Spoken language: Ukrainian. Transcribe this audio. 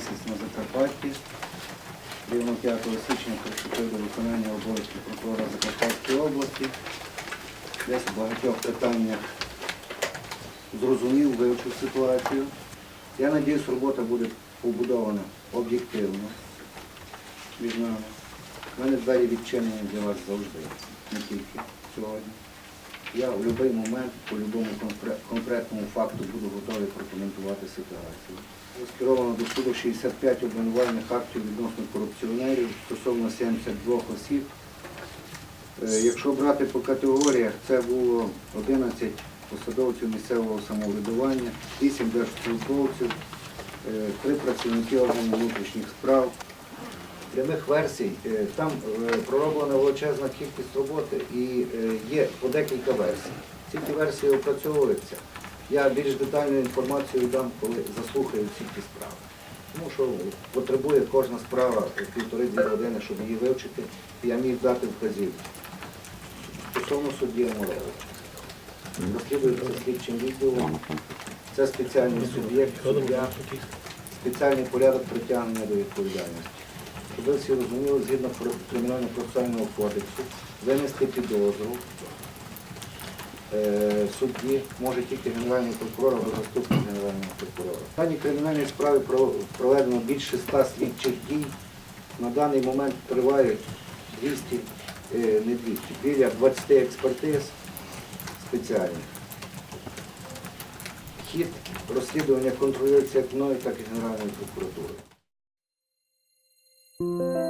місяць на Закарпатті. Рівно 5 січня приступив до виконання обов'язки прокурора Закарпатської області. Десь у багатьох питаннях зрозумів, вивчив ситуацію. Я сподіваюся, робота буде побудована об'єктивно між нами. У мене двері відчинені для вас завжди, не тільки сьогодні. Я в будь-який момент по будь-якому конкретному факту буду готовий прокоментувати ситуацію. Скеровано до суду 65 обвинувальних актів відносно корупціонерів стосовно 72 осіб. Е, Якщо брати по категоріях, це було 11 посадовців місцевого самоврядування, 8 держслужбовців, 3 працівники органів внутрішніх справ. Прямих версій, е, там е, пророблена величезна кількість роботи і е, є по декілька версій. Ці ті версії опрацьовуються. Я більш детальну інформацію дам, коли заслухаю всі ті справи. Тому що потребує кожна справа півтори-дві години, щоб її вивчити, і я міг дати вказівки. Стосовно судді Амуревича. Розслідується слідчим відділом. Це спеціальний суб'єкт, суддя, спеціальний порядок притягнення до відповідальності. Щоб всі розуміли, згідно Кри- кримінально-процесуального кодексу, винести підозру е, судді може тільки генеральний прокурор або заступник генерального прокурора. В даній кримінальній справі проведено більше ста слідчих дій. На даний момент тривають 200, е, не 200, біля 20 експертиз спеціальних. Хід розслідування контролюється як мною, так і Генеральною прокуратурою. Música